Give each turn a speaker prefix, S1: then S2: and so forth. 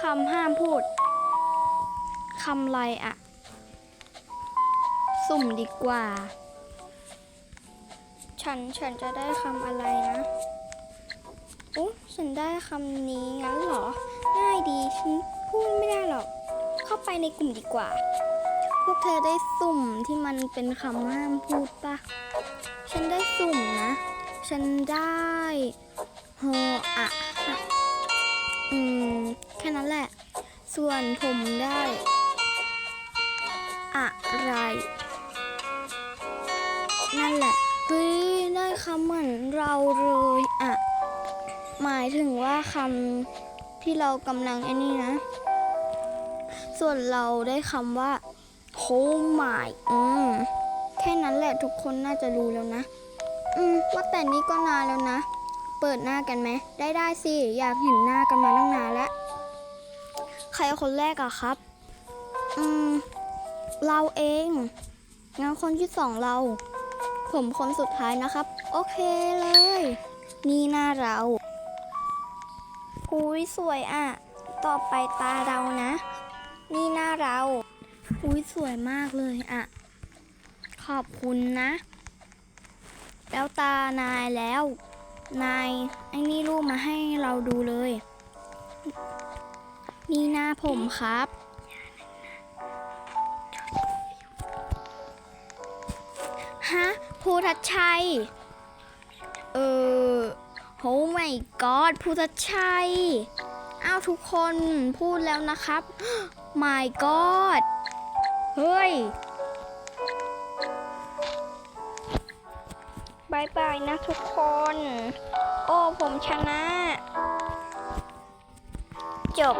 S1: คำห้ามพูดคำไรอะ สุ่มดีกว่า ฉันฉันจะได้คำอะไรนะอุ๊ฉันได้คำนี้งั้นเหรอ ง่ายดีฉันพูดไม่ได้หรอก เข้าไปในกลุ่มดีกว่า พวกเธอได้สุ่มที่มันเป็นคำห้ามพูดปะฉันได้สุ่มนะ ฉันได้โฮอะฮะอืม ส่วนผมได้ อะไร นั่นแหละเฮ้ยได้คำเหมือนเราเลยอะหมายถึงว่าคำที่เรากำลังไอ้นี่นะ ส่วนเราได้คำว่า oh my อืมแค่นั้นแหละทุกคนน่าจะรู้แล้วนะ อืม ว่าแต่นี้ก็นานแล้วนะ เปิดหน้ากันไหม ได้ได้สิ อยากเห็นหน้ากันมาตั้งนานแล้ว ใครคนแรกอะครับ อืม เราเอง งั้นคนที่สองเรา ผมคนสุดท้ายนะครับ โอเคเลย นี่หน้าเราหุยสวยอะต่อไปตาเรานะ นี่หน้าเราหุยสวยมากเลยอะขอบคุณนะ แล้วตานายแล้ว นายไอ้นี่รูปมาให้เราดูเลย นี่หน้าผมครับ ฮะภูทัชชัย เออโหไม่ god ภูทัชชัย อ้าวทุกคนพูดแล้วนะครับ my god เฮ้ยบายบายนะทุกคน โอ้ผมชนะ จบ